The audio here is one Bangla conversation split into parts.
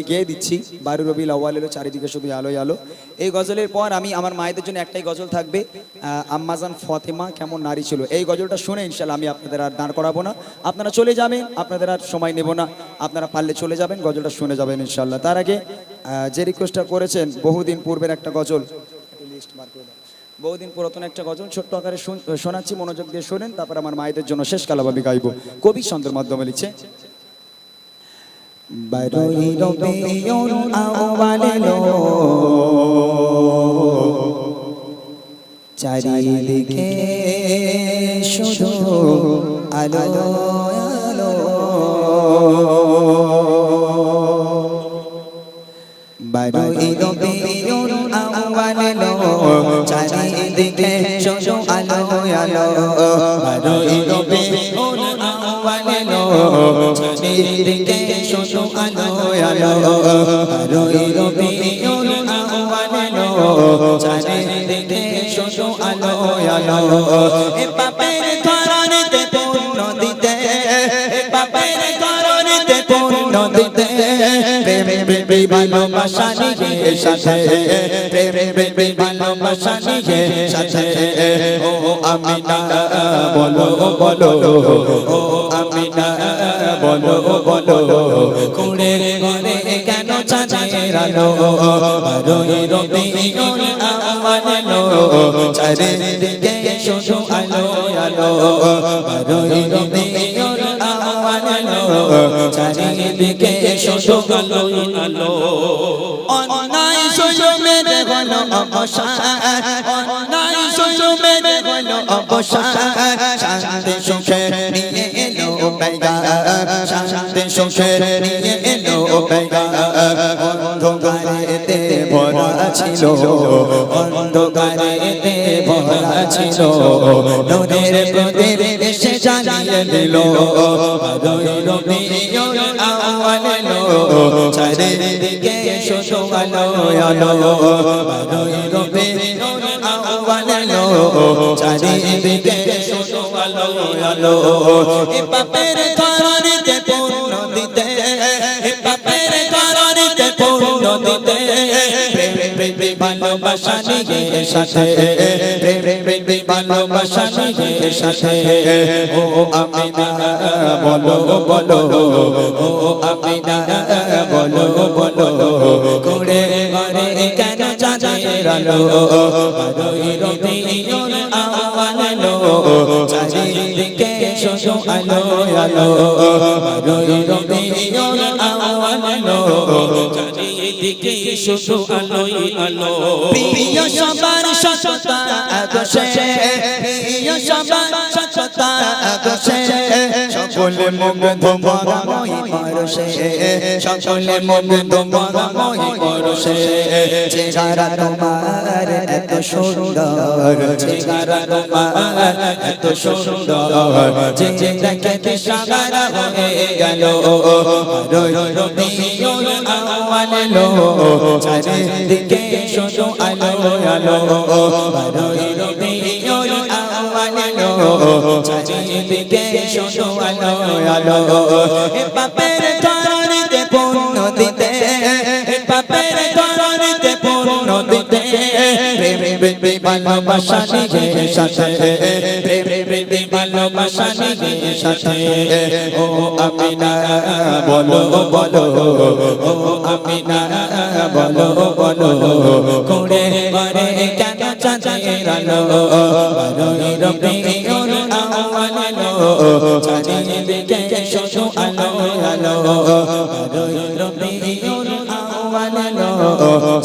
গজলটি গেয়ে দিচ্ছি। বারু রবি আওয়াল এলো চারিদিকে শুধু আলোয় আলো এই গজলের পর আমি আমার মায়েদের জন্য একটাই গজল থাকবে আম্মাজান ফতেমা কেমন নারী ছিল। এই গজলটা শুনে ইনশাল্লাহ আমি আপনাদের আর দাঁড় করাবো না। আপনারা চলে যাবেন, আপনাদের আর সময় নেব না। আপনারা পারলে চলে যাবেন, গজলটা শুনে যাবেন ইনশাল্লাহ তার আগে যে রিকোয়েস্টটা করেছেন, বহুদিন পূর্বের একটা গজল। লিস্ট বহুদিন পুরাতন একটা গজল, ছোট্ট আকারে শুন- শোনাচ্ছি, মনোযোগ দিয়ে শোনেন, তারপর আমার মায়েদের জন্য শেষ কালাভাবে গাইব। কবি ছন্দের মাধ্যমে লিখছে রবিউল আউয়াল এলো চারিদিকে শুধু আলো আলো। বারোই রবিউল আউয়াল এলো চারিদিকে শুধু আলো আলো। বারোই রবিউল আউয়াল চারিদিকে ভালোবাসা নিয়ে সাথে প্রেমে ভালোবাসা নিয়ে সাথে ও আমিনা বলো বলো ও আমিনা বলো বলো কুড়ে ঘরে কেন চাঁদের আলো বারোই রবিউল আউয়াল এলো চারিদিকে শুধু আলো আলো। বারোই রবিউল আউয়াল এলো চারিদিকে শুধু আলো আলো। অন্যায় সুযোগের হলো অবসান অন্যায় সুযোগের হলো অবসান বেগা শান্তি সুখে নিয়ে এলো বেগা। অন্ধকারেতে ভরা ছিল, অন্ধকারেতে ভরা ছিল। নদীর প্রদীপ এসে জ্বালিয়ে দিল চারিদিকে শুধু আলো আলো আলোয় রবিউল চারিদিকে শুধু আলো আলো এ পাপের ধরণীতে পূর্ণ দিতে এ পাপের ধরণীতে পূর্ণ দিতে ভালোবাসা নিয়ে সাথে। ভালোবাসা নিয়ে সাথে। ও আমিনা বলো বলো। ও আমিনা বলো বলো। কুড়ে ঘরে কেন চাঁদের আলো? বারোই আলো আলো বারোই রবিউল আউয়াল এলো চারিদিকে শুধু আলোই আলো। প্রিয় সবার সততা আদর্শে, প্রিয় সবার সততা আদর্শে, সকলে মুগ্ধ মরাময় পরশে সকলে মুগ্ধ মরাময় পরশে চেহারা তোমার এত সুন্দর চেহারা তোমার এত সুন্দর, যে দেখে সাগারা হয়ে গেল। এলো চারিদিকে শুধু আলো আলো। রই রবিউল চারিদিকে শুধু আলো আলো পাপের ধরণীতে পূর্ণ দিতে পাপের ধরণীতে পূর্ণ দিতে ভালোবাসা নিয়ে সাথে ভালোবাসা নিয়ে সাথে ও আমিনা বলো বলো ও আমিনা বলো বলো কোড়ে ঘরে কেন রবিউল আউয়াল এলো চারিদিকে শুধু আলো আলো বারোই রবিউল আউয়াল আলো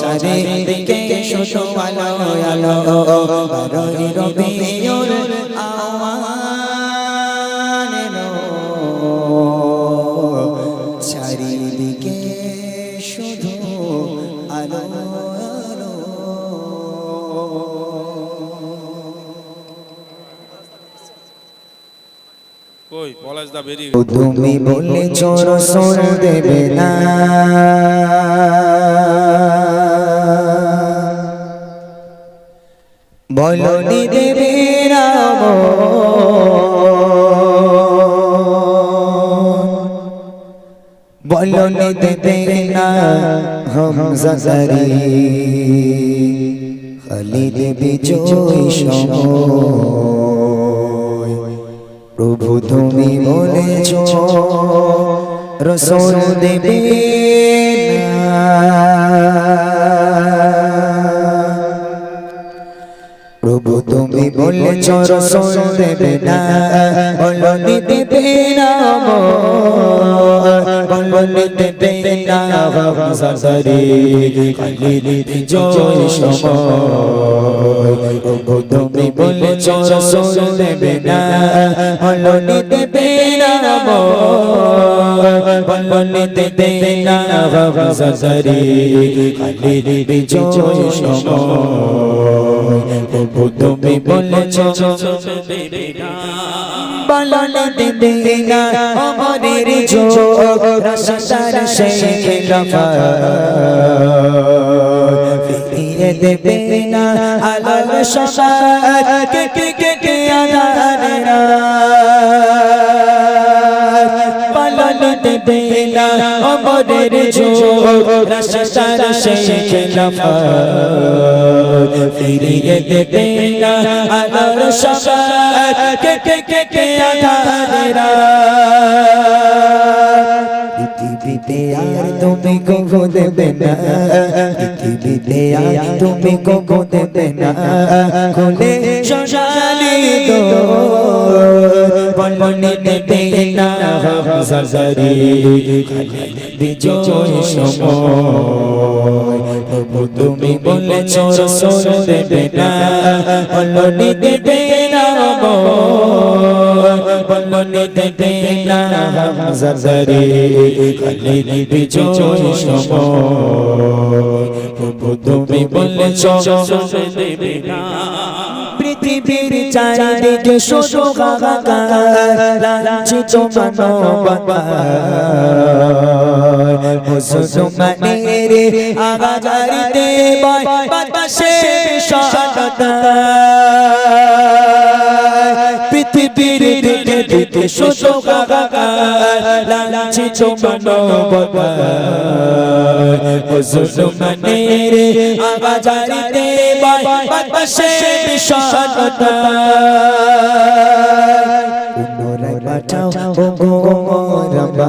চারিদিকে শুধু আলো আলো বারোই রবিউল তুমি বলে চোর সোর দেবে না। বলনি দেবে রাম বলনি দেবে না হামজা জারি। খালিদ বিজয় সময় প্রভু তুমি বলেছ রসুল দেবে প্রভু তুমি বলেছ রসুল দেবে না। বলনি দেবে না বলনি দেবে না সাসারে খালিদ বিজয় সময়। প্রভু তুমি বলেছ রসুল দেবে না। বলনি দেবে না বলনি দেবে না সাসারে খালিদ বিজয় সময় প্রভু তুমি বলেছ বললে দেবে না আমাদের যোগ রসদার সেই খেলাফা ফিরিয়ে দেবে না আলোর সসার কে কে কে কে আধারেরা পালন দেবে না আমাদের যোগ রসদার সেই খেলাফা ফিরিয়ে দেবে না আলোর সসার কে কে কে কে আধারেরা পৃথিবীতে আর তুমি কখো দেবে না। পৃথিবীতে আর তুমি কখো দেবে না। খুলে শশালি তো বলনি দেবে না হামজারি বিজয় সময়। প্রভু তুমি বলেছ রসুল দেবে না। বলনি দেবে না বলনি দেবে না হামজারি খালিদ বিজয় সময় তুমি বলেছ দেবে পৃথিবীর চারিদিকে হাহাকার লাঞ্ছিত বাতাসে বিষাদতা শুধু হাহাকার লাঞ্ছিত মানবতার মুসলমানের আগাজারিতে বয় বাতাসে বিষাদতা পুনরায় পাঠাও ও গো মোরাবা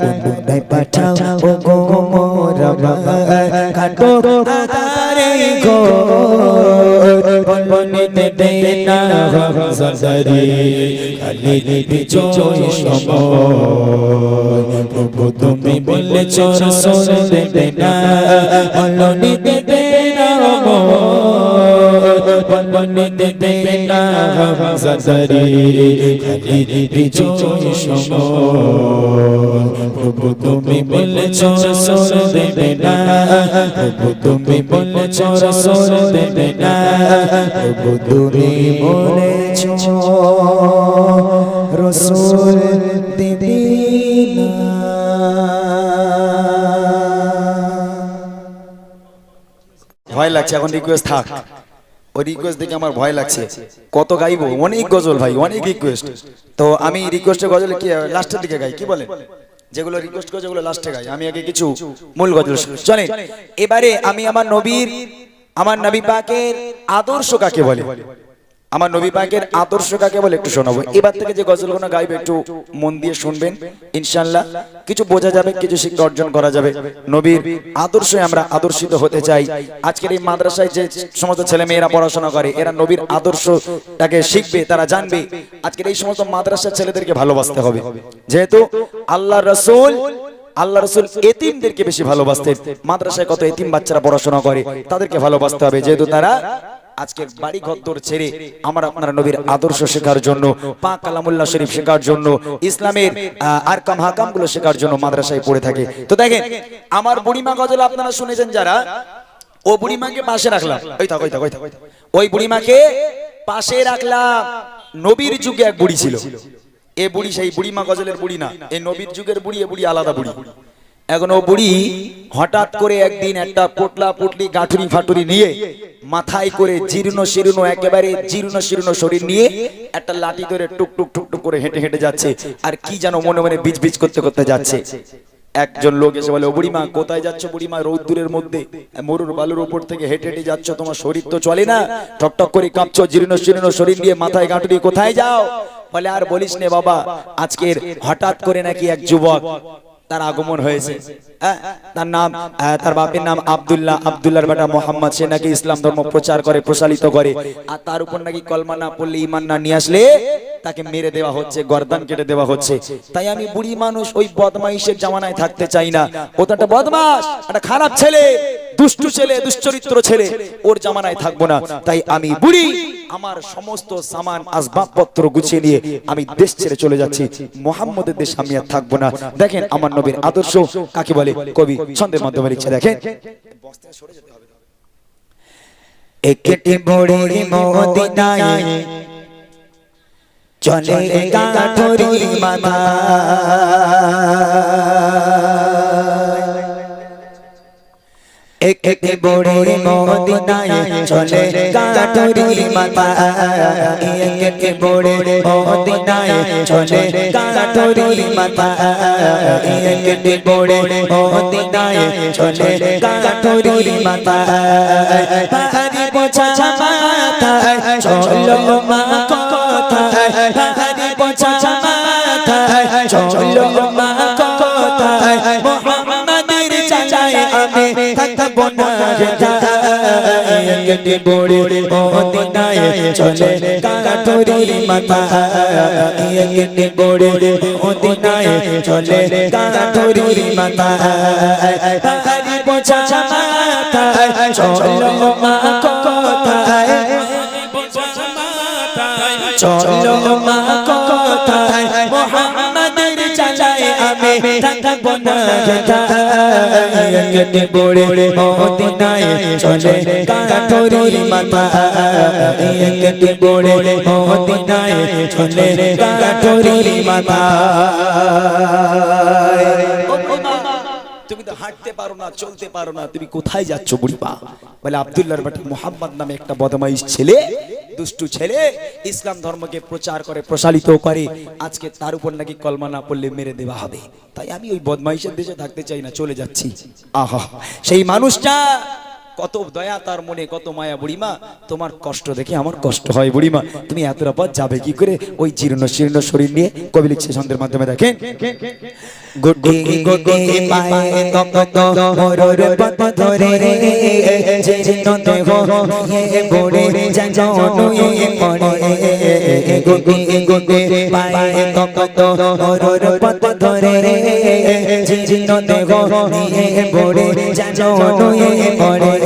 পুনরায় পাঠাও ও গো মোরাবা কাটো আদারে গো বলবনি দেবে না বিজয় সময় প্রভু তুমি বলেছ রসুল দেবে না বলনি দেবে না প্রভু তুমি রসুল দেবে না তুমি রসুল দেবে না তুমি রসুল দেবে ভয় লাগছে, এখন রিকোয়েস্ট থাক। ওই রিকোয়েস্ট দেখে আমার ভয় লাগছে। কত গাইবো? অনেক গজল ভাই অনেক রিকোয়েস্ট তো আমি রিকোয়েস্টের গজল কি লাস্টের দিকে গাই কি বলেন? যেগুলো রিকোয়েস্ট করে যেগুলো লাস্টে গাই। আমি আগে কিছু মূল গজল চলে এবারে আমি আমার নবীর আমার নবী পাকের আদর্শ কাকে বলে? আমার নবী পাকের আদর্শ কাকে বলে একটু শোনাবো। এবার থেকে যে গজলগুলো গাইবে একটু মন দিয়ে শুনবেন ইনশাল্লাহ কিছু বোঝা যাবে, কিছু শিক্ষা অর্জন করা যাবে। নবীর আদর্শে আমরা আদর্শিত হতে চাই। আজকের এই মাদ্রাসায় যে সমস্ত ছেলে মেয়েরা পড়াশোনা করে, এরা নবীর আদর্শটাকে শিখবে, তারা জানবে। আজকের এই সমস্ত মাদ্রাসার ছেলেদেরকে ভালোবাসতে হবে। যেহেতু আল্লাহ রসুল আল্লাহ রসুল এতিমদেরকে বেশি ভালোবাসতেন। মাদ্রাসায় কত এতিম বাচ্চারা পড়াশোনা করে, তাদেরকে ভালোবাসতে হবে। যেহেতু তারা আজকে বাড়ি ঘর ছেড়ে আমরা আপনারা নবীর আদর্শ শেখার জন্য পাক কালামুল্লাহ শরীফ শেখার জন্য ইসলামের আহ, আরকাম হাকামগুলো শেখার জন্য মাদ্রাসায় পড়ে থাকে। তো দেখেন আমার বুড়িমা গজল আপনারা শুনেছেন যারা? ও বুড়িমাকে পাশে রাখলাম। ওই থাক ওই থাক ওই থাক ওই বুড়িমাকে পাশে রাখলাম। নবীর যুগে এক বুড়ি ছিল। এ বুড়ি সেই বুড়িমা গজলের বুড়ি না। এই নবীর যুগের বুড়ি এ বুড়ি আলাদা বুড়ি। এখন ও বুড়ি হঠাৎ করে একদিন একটা পোটলা পুটলি গাঁঠুরি ফাটুরি নিয়ে মাথায় করে জীর্ণ শীর্ণ একেবারে জীর্ণ শীর্ণ শরীর নিয়ে একটা লাঠি ধরে টুক টুক টুক টুক করে হেঁটে হেঁটে যাচ্ছে। আর কি যেন মনে মনে বিজ বিজ করতে করতে যাচ্ছে। একজন লোক এসে বলে বুড়িমা কোথায় যাচ্ছ বুড়িমা রৌদ্দুরের মধ্যে। মরুর বালুর উপর থেকে হেঁটে হেঁটে যাচ্ছ তোমার শরীর তো চলে না। টকটক করে কাঁপছ জীর্ণ শীর্ণ শরীর নিয়ে মাথায় গাঁটুরি কোথায় যাও? বলে আর বলিস নে বাবা আজকের হঠাৎ করে নাকি এক যুবক তার আগমন হয়েছে। হ্যাঁ, তার নাম তার বাপের নাম আবদুল্লাহ আব্দুল্লাহর বেটা মোহাম্মদ। সে নাকি ইসলাম ধর্ম প্রচার করে প্রসারিত করে। আর তার উপর নাকি কলমা না পড়লে ইমান না নিয়ে আসলে তাকে মেরে দেওয়া হচ্ছে গর্দান কেটে দেওয়া হচ্ছে। তাই আমি বুড়ি মানুষ ওই বদমাইশের জামানায় থাকতে চাই না। ও তো একটা বদমাস একটা খারাপ ছেলে। দুষ্টু ছেলে, দুশ্চরিত্র ছেলে, ওর জামানায় থাকব না। তাই আমি বুড়ি, আমার সমস্ত সামান, আসবাবপত্র গুছিয়ে নিয়ে আমি দেশ ছেড়ে চলে যাচ্ছি। মোহাম্মদের দেশে আমি আর থাকব না। দেখেন আমার নবীর আদর্শ কাকে বলে? কবি ছন্দের মাধ্যমে লিখছে, দেখেন। একটি বড়ি মদিনায় চলে গাঠরি মাথা একটি বড়ি মদিনায় চলে গাঠরি মাথা একটি বড়ি মদিনায় চলে গাঠরি মাথা একটি বড়ি মদিনায় চলে গাঠরি মাথা পাহাড়ি বোঝা মাথায়। চলো মা একটি বড়ে মদিনায় চলে। কাঠরি মাথা। একটি বড়ে মদিনায় চলে। কাঠরি মাথা। চলো মা থাকব না কেটে বড়ে মদিনায় চলে কাঠরি মাথা কেটে বড়ে মদিনায় চলে কাঠরি মাথা তুমি তো হাঁটতে পারো না, চলতে পারো না, তুমি কোথায় যাচ্ছ বুড়িপা বলে আব্দুল্লাহর বাটি মোহাম্মদ নামে একটা বদমাইশ ছেলে, দুষ্টু ছেলে, ইসলাম ধর্মকে প্রচার করে, প্রসারিত করে, আজকে তার উপর নাকি কলমা না পড়লে মেরে দেওয়া হবে। তাই আমি ওই বদমাইশের দেশে থাকতে চাই না, চলে যাচ্ছি। আহা, সেই মানুষটা কত দয়া তার মনে কত মায়া বুড়িমা তোমার কষ্ট দেখে আমার কষ্ট হয় বুড়িমা তুমি এতটা পথ যাবে কি করে ওই জীর্ণ শীর্ণ শরীর নিয়ে কবি লিখছে ছন্দের মাধ্যমে দেখেন ধরে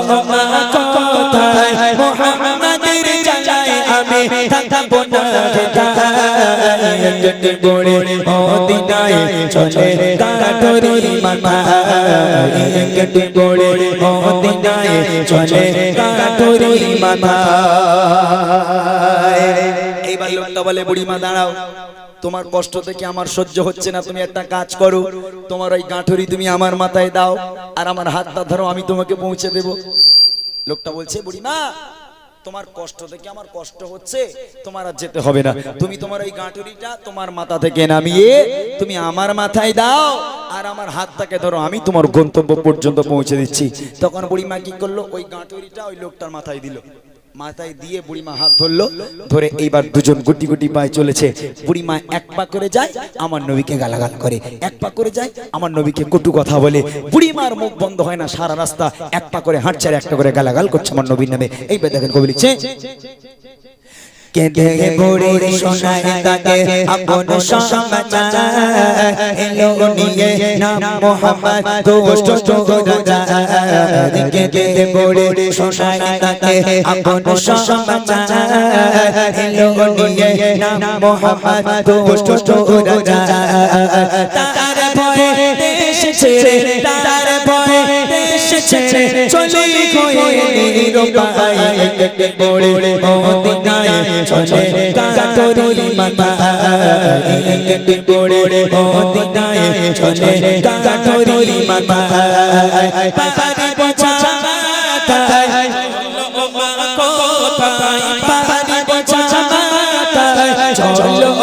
চলে কাঠরি মাথা। মদিনায় চলে কাঠরি মাথা। এইবার লোকটা বলে, বুড়িমা, দাঁড়াও। তোমার কষ্ট থেকে আমার সহ্য হচ্ছে না। তুমি একটা কাজ করো। তোমার ওই গাঁঠুরি তুমি আমার মাথায় দাও। আর আমার হাতটা ধরো, আমি তোমাকে পৌঁছে দেব। লোকটা বলছে, বুড়িমা তোমার কষ্ট থেকে আমার কষ্ট হচ্ছে, তোমার আর যেতে হবে না। তুমি তোমার ওই গাঁটুরিটা তোমার মাথা থেকে নামিয়ে তুমি আমার মাথায় দাও, আর আমার হাতটাকে ধরো, আমি তোমার গন্তব্য পর্যন্ত পৌঁছে দিচ্ছি। তখন বুড়িমা কি করল? ওই গাঁটুরিটা ওই লোকটার মাথায় দিল। মাথায় দিয়ে বুড়িমা হাত ধরলো। ধরে এইবার দুজন গুটি গুটি পায়ে চলেছে। বুড়িমা এক পা করে যায় আমার নবীকে গালাগাল করে। এক পা করে যায় আমার নবীকে কটু কথা বলে। বুড়িমার মুখ বন্ধ হয় না সারা রাস্তা। এক পা করে হাঁটছে আর একটা করে গালাগাল করছে আমার নবীর নামে। এইবার দেখেন কবি লিখছে কেঁদে বুড়ি শোনায় তাকে আপন সমাচার এলো নিয়ে নাম মোহাম্মদ দুষ্ট রাজা কেঁদে বুড়ি শোনায় তাকে আপন সমাচার এলো নিয়ে নাম মোহাম্মদ দুষ্ট রাজা তার ভয়ে দেশ ছেড়ে ছেড়ে চলে হয়ে নিরুপায় পড়ে মদিনায় চলে কাতরি মাথা পড়ে মদিনায় চলে কাতরি মাথা পাহাড়ি বোঝা মাথায় পাহাড়ি বোঝা মাথায় চলো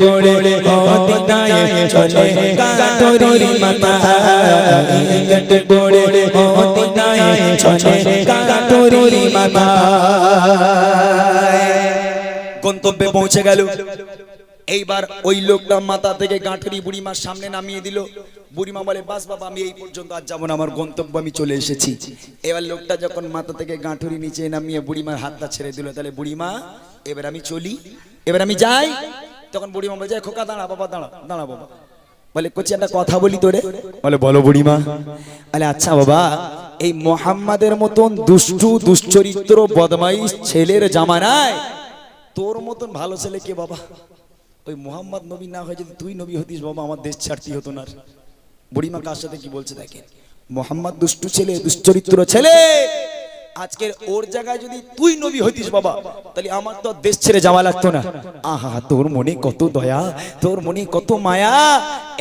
পড়ে মদিনায় চলে কাতরি মাথা। গেটি পড়ে মদিনায় চলে কাতরি মাথা। গন্তব্যে পৌঁছে গেল। এইবার ওই লোকটা মাথা থেকে গাঁটুরি বুড়িমার সামনে নামিয়ে দিল। বুড়িমা বলে, বাস বাবা, আমি এই পর্যন্ত আর যাব না, আমার গন্তব্য আমি চলে এসেছি। এবার লোকটা যখন মাথা থেকে গাঁটুরি নিচে নামিয়ে বুড়িমার হাতটা ছেড়ে দিল, তাহলে বুড়িমা, এবার আমি চলি, এবার আমি যাই। তখন বুড়িমা বলে, যাই, খোকা, দাঁড়া বাবা, দাঁড়া দাঁড়া বাবা। বলে, কচি, একটা কথা বলি তোরে। বলে, বলো বুড়িমা। বলে আচ্ছা বাবা, এই মোহাম্মদের মতন দুষ্টু, দুশ্চরিত্র, বদমাইশ ছেলের জামানায় তোর মতন ভালো ছেলে কে বাবা? ওই মোহাম্মদ নবী না হয়ে যদি তুই নবী হতিস বাবা, আমার দেশ ছাড়তি হতো না। বুড়িমা কার সাথে কি বলছে দেখেন? মোহাম্মদ দুষ্টু ছেলে, দুশ্চরিত্র ছেলে আজকের ওর জায়গায় যদি তুই নবী হইতিস বাবা, তাহলে আমার তো দেশ ছেড়ে যাওয়া লাগতো না। আহা, তোর মনে কত দয়া, তোর মনে কত মায়া।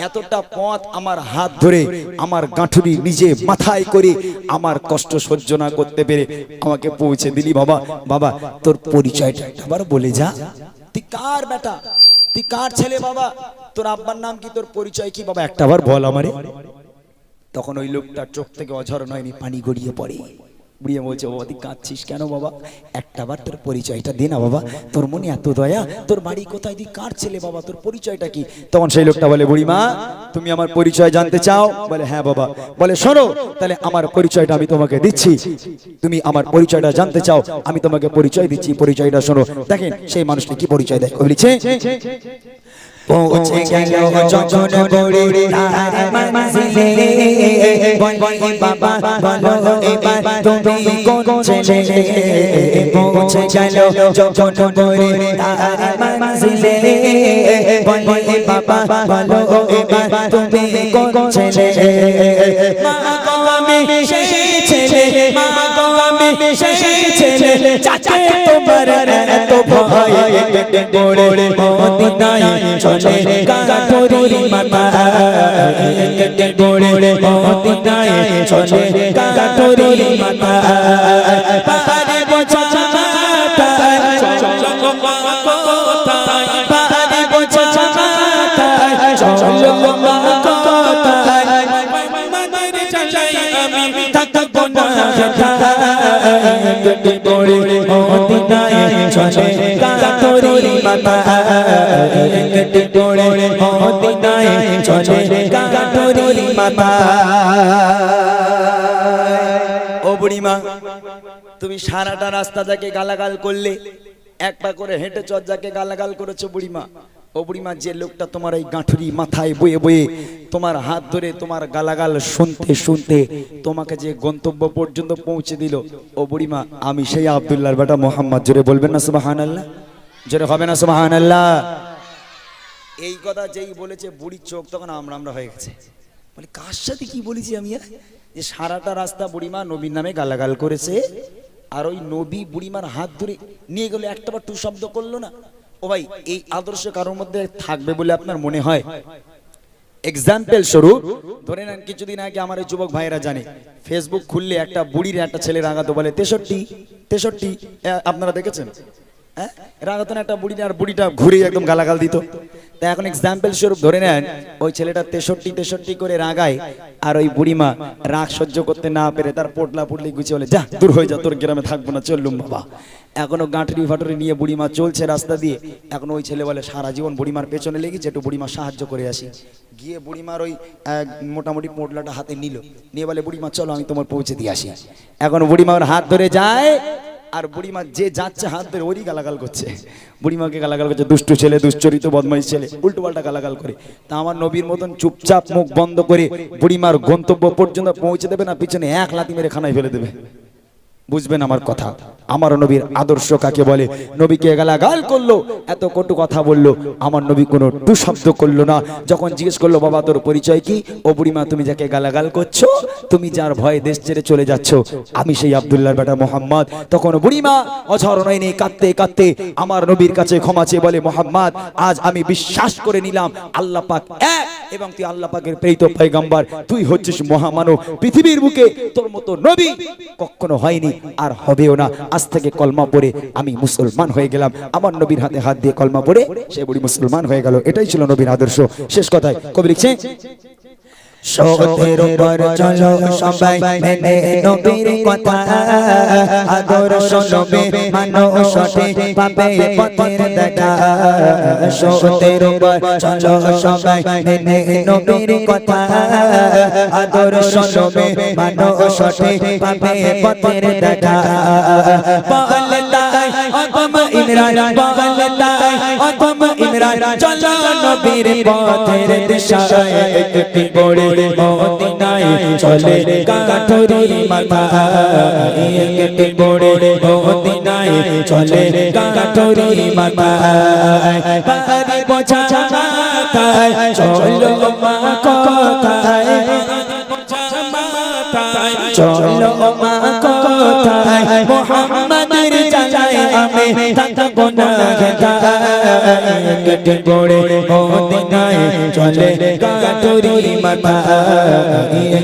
এতটা পথ আমার হাত ধরে, আমার গাঁঠুরি নিজে মাথায় করে আমার কষ্ট সহ্য না করতে পেরে আমাকে পৌঁছে দিলি বাবা। বাবা, তোর পরিচয়টা একবার বলে যা। তুই কার বেটা? তুই কার ছেলে বাবা? তোর আব্বার নাম কি, তোর পরিচয় কি বাবা? একটাবার বল আমারে। তখন ওই লোকটার চোখ থেকে অঝর নয়নি, পানি গড়িয়ে পড়ে। বুড়িয়ে বলছে বাবা তুই কাঁদছিস কেন বাবা? একটাবার তোর পরিচয়টা দে না বাবা। তোর মনে এত দয়া? তোর বাড়ি কোথায়? তুই কার ছেলে বাবা? তোর পরিচয়টা কি? তখন সেই লোকটা বলে, বুড়িমা, তুমি আমার পরিচয় জানতে চাও? বলে হ্যাঁ বাবা। বলে, শোনো, তাহলে আমার পরিচয়টা আমি তোমাকে দিচ্ছি। তুমি আমার পরিচয়টা জানতে চাও। আমি তোমাকে পরিচয় দিচ্ছি। পরিচয়টা শোনো। দেখেন, সেই মানুষটা কি পরিচয় দেয়? বলেছে পৌঁছে গেল যখন বড়ি তার মঞ্জিলে বলি বাবা বলো এবার তুমি কোন ছেলে পৌঁছে গেল যখন বড়ি তার মঞ্জিলে বলি বাবা বলো এবার তুমি কোন ছেলে চাচা তোমার এত ভয় পড়ে মদিনায় চলে মাথা কেটে পড়ে মদিনায় চলে কাঠরি মাথা পাহাড়ে বোঝা মাথা পাহাড়ে বোঝা মাথা চলো মা কোথায় আমি থাকব না। কেটে পড়ে মদিনায় চলে কাঠরি মাথা কেটে পড়ে মদিনায় চলে কাঠরি মাথা ও তুমি সারাটা রাস্তা যাকে গালাগাল করলে এক পা করে হেঁটে চর যাকে গালাগাল করেছ বুড়িমা। ও বুড়িমা যে লোকটা তোমার এই গাঁঠুরি মাথায় বয়ে বয়ে তোমার হাত ধরে তোমার গালাগাল শুনতে শুনতে তোমাকে যে গন্তব্য পর্যন্ত পৌঁছে দিল ও বুড়িমা আমি সেই আবদুল্লাহর বেটা মোহাম্মদ। জোরে বলবেন না সুবাহান আল্লাহ জোরে হবে না সুবাহান আল্লাহ এই কথা যেই বলেছে বুড়ির চোখ, তখন আমরা আমরা হয়ে গেছে। বলে, কার সাথে কি বলেছি আমি যে সারাটা রাস্তা বুড়িমা নবীর নামে গালাগাল করেছে, আর ওই নবী বুড়িমার হাত ধরে নিয়ে গেলে একটা বার টু শব্দ করল না। ও ভাই, এই আদর্শ কারোর মধ্যে থাকবে বলে আপনার মনে হয়? এক্সাম্পল স্বরূপ, ধরে নেন কিছুদিন আগে আমার যুবক ভাইয়েরা জানে ফেসবুক খুললে একটা বুড়ির একটা ছেলে রাগাতো বলে তেষট্টি তেষট্টি আপনারা দেখেছেন? হ্যাঁ? রাগাতো না একটা বুড়ি আর বুড়িটা ঘুরে একদম গালাগাল দিত। তা এখন এক্সাম্পল স্বরূপ ধরে নেন ওই ছেলেটা তেষট্টি তেষট্টি করে রাগায় আর ওই বুড়িমা রাগ সহ্য করতে না পেরে তার পোটলা পুটলি গুছিয়ে বলে যা দূর হয়ে যা তোর গ্রামে থাকব না চললুম বাবা এখনও গাঁটরি ফাটরি নিয়ে বুড়িমা চলছে রাস্তা দিয়ে। এখন ওই ছেলে বলে সারা জীবন বুড়িমার পেছনে লেগেছে একটু বুড়িমা সাহায্য করে আসি। গিয়ে বুড়িমার ওই মোটামুটি পোটলাটা হাতে নিল। নিয়ে বলে বুড়িমা চলো আমি তোমার পৌঁছে দিয়ে আসি। এখন বুড়িমার হাত ধরে যায় আর বুড়িমা যে যাচ্ছে হাত ধরে, ওরই গালাগাল করছে। বুড়িমাকে গালাগাল করছে, দুষ্টু ছেলে, দুশ্চরিত, বদমাইশ ছেলে, উল্টো পাল্টা গালাগাল করে। তা আমার নবীর মতন চুপচাপ মুখ বন্ধ করে বুড়িমার গন্তব্য পর্যন্ত পৌঁছে দেবে না, পিছনে এক লাতি মেরে খানায় ফেলে দেবে। বুঝবেন আমার কথা। আমার নবীর আদর্শ কাকে বলে? নবীকে গালাগাল করল এত কটু কথা বলল, আমার নবী কোনো টু শব্দ করল না। যখন জিজ্ঞেস করল, বাবা, তোর পরিচয় কি? ও বুড়িমা, তুমি যাকে গালাগাল করছ, তুমি যার ভয়ে দেশ ছেড়ে চলে যাচ্ছ, আমি সেই আব্দুল্লাহর বেটা মোহাম্মদ। তখন বুড়িমা অঝর নয়নি কাঁদতে কাঁদতে আমার নবীর কাছে ক্ষমা চেয়ে বলে, মোহাম্মদ, আজ আমি বিশ্বাস করে নিলাম, আল্লাহ পাক এক এবং তুই আল্লাহ পাকের প্রেরিত পয়গম্বর, তুই হচ্ছিস মহামানব। পৃথিবীর বুকে তোর মতো নবী কখনো হয়নি আর হবেও না। আজ থেকে কলমা পড়ে আমি মুসলমান হয়ে গেলাম। আমার নবীর হাতে হাত দিয়ে কলমা পড়ে, সে বুড়ি মুসলমান হয়ে গেল। এটাই ছিল নবীর আদর্শ। শেষ কথায় কবি লিখছে সতের উপর চলো সবাই মেনে নবীর কথা। আদর্শ নবী মানো সঠিক পাবে পথের দেখা। সতের উপর চলো সবাই মেনে নবীর কথা। আদর্শ নবী মানো সঠিক পাবে পথের দেখা। বলে তাই অতম ইমরান বলে নবীর পথের দিশায় একটি বড় মদিনায় চলে কাঠরি মাথা একটি বড় মদিনায় চলে কাঠরি মাথা পারি বোঝা মাথায়। চলো মা কথায় চলো মা কথায়। মোহাম্মদের কেটে পড়ে মদিনায় চলে কাটুরি মাথা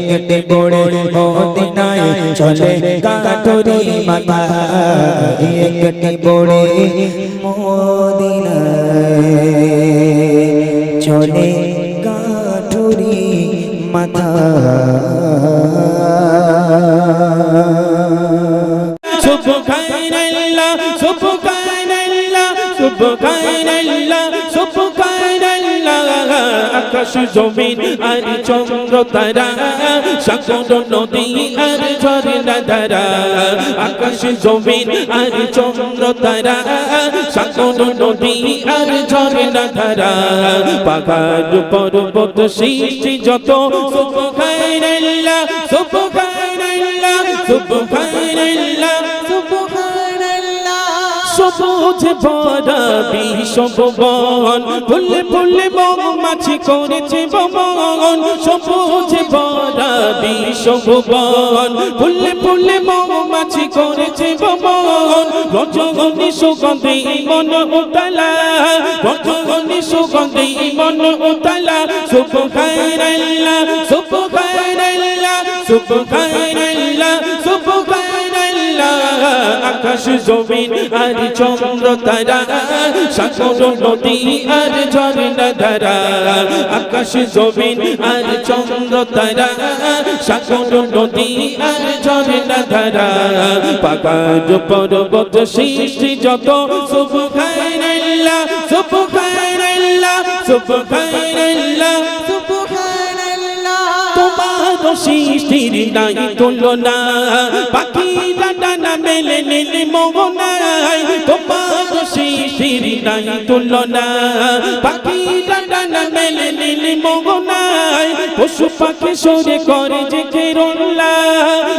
কেটে পড়ে মদিনায় চলে কাটুরি মাথা কেটে পড়ে চলে কাটুরি মাথা সুবহানাল্লাহ সুবহানাল্লাহ সুবহানাল্লাহ সুবহানাল্লাহ আকাশ জমিন আর চন্দ্র তারা, সাগর নদী আর ঝরনা ধারা আকাশ জমিন আর চন্দ্র তারা, সাগর নদী আর ঝরনা ধারা পাহাড় পর্বত সৃষ্টি যত সুবহানাল্লাহ সুবহানাল্লাহ সুবহানাল্লাহ সবুজ ভরা বিশ্ববন ফুলে ফুলে মৌমাছি করেছে বমন সবুজ ভরা বিশ্ববন ফুলে ফুলে মৌমাছি করেছে বমন রজগনি সুগন্ধি মন উতলা রজগনি সুগন্ধি মন উতলা সুবহানাল্লাহ সুবহানাল্লাহ সুবহানাল্লাহ সুবহানাল্লাহ আকাশ জমিন আর চন্দ্র তারা, সাগর, নদী আর ঝর্ণা ধারা আকাশ জমিন আর চন্দ্র তারা, সাগর, নদী আর ঝর্ণা ধারা পাহাড় পর্বত সৃষ্টি যত, সুবহানাল্লাহ সুবহানাল্লাহ সুবহানাল্লাহ। সৃষ্টির নাই তুলনা। পাখিরা ডানা মেলে নীল মোহনায় তোমার সৃষ্টির নাই তুলনা। পাখিরা ডানা মেলে নীল মোহনায় পশু পাখি সরে করে যে কেরল্লা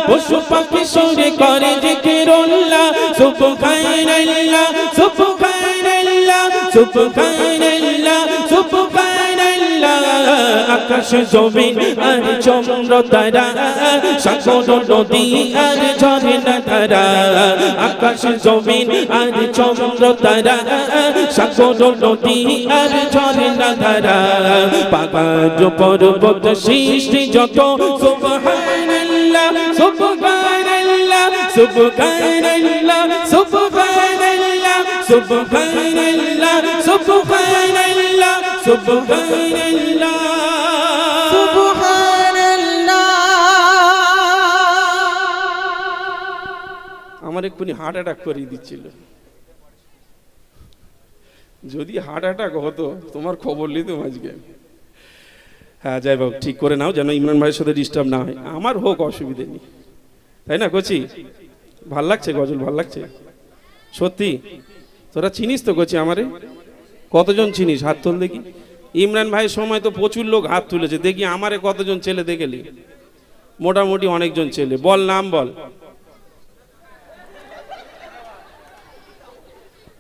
পশু পাখি সরে করে যে কেরল্লা সুবহানাল্লাহ সুবহানাল্লাহ সুবহানাল্লাহ সুবহানাল্লাহ আকাশ জমিন আর চন্দ্র তারা, সাগর, নদী আর ঝর্ণা ধারা আকাশ জমিন আর চন্দ্র তারা, সাগর, নদী আর ঝর্ণা ধারা পাহাড় পর্বত সৃষ্টি যত, সুবহানাল্লাহ সুবহানাল্লাহ সুবহানাল্লাহ সুবহানাল্লাহ সুবহানাল্লাহ সুবহানাল্লাহ সুবহানাল্লাহ। আমার এক্ষুনি হার্ট অ্যাটাক করিয়ে দিচ্ছিল। যদি হার্ট অ্যাটাক হতো, তোমার খবর নিতাম আজকে। হ্যাঁ যাই হোক, ঠিক করে নাও যেন ইমরান ভাইয়ের সাথে ডিস্টার্ব না হয়। আমার হোক অসুবিধে নেই। তাই না, কচি? ভালো লাগছে গজল ভালো লাগছে? সত্যি? তোরা চিনিস তো কচি আমারে? কতজন চিনিস? হাত তোল দেখি। ইমরান ভাইয়ের সময় তো প্রচুর লোক হাত তুলেছে। দেখি আমারে কতজন ছেলে দেখেলি মোটামুটি অনেকজন ছেলে। বল, নাম বল।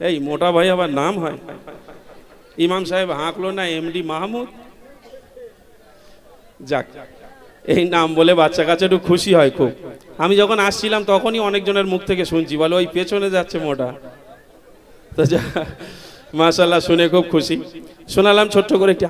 এই মোটা ভাই আবার নাম হয়। ইমাম সাহেব হাঁকলো না, এমডি মাহমুদ। যাক, এই নাম বলে বাচ্চা কাছে একটু খুশি হয় খুব। আমি যখন আসছিলাম তখনই অনেকজনের মুখ থেকে শুনছি, বলে ওই পেছনে যাচ্ছে মোটা। তো যা মাসাল্লাহ শুনে খুব খুশি। শোনালাম ছোট্ট করে একটি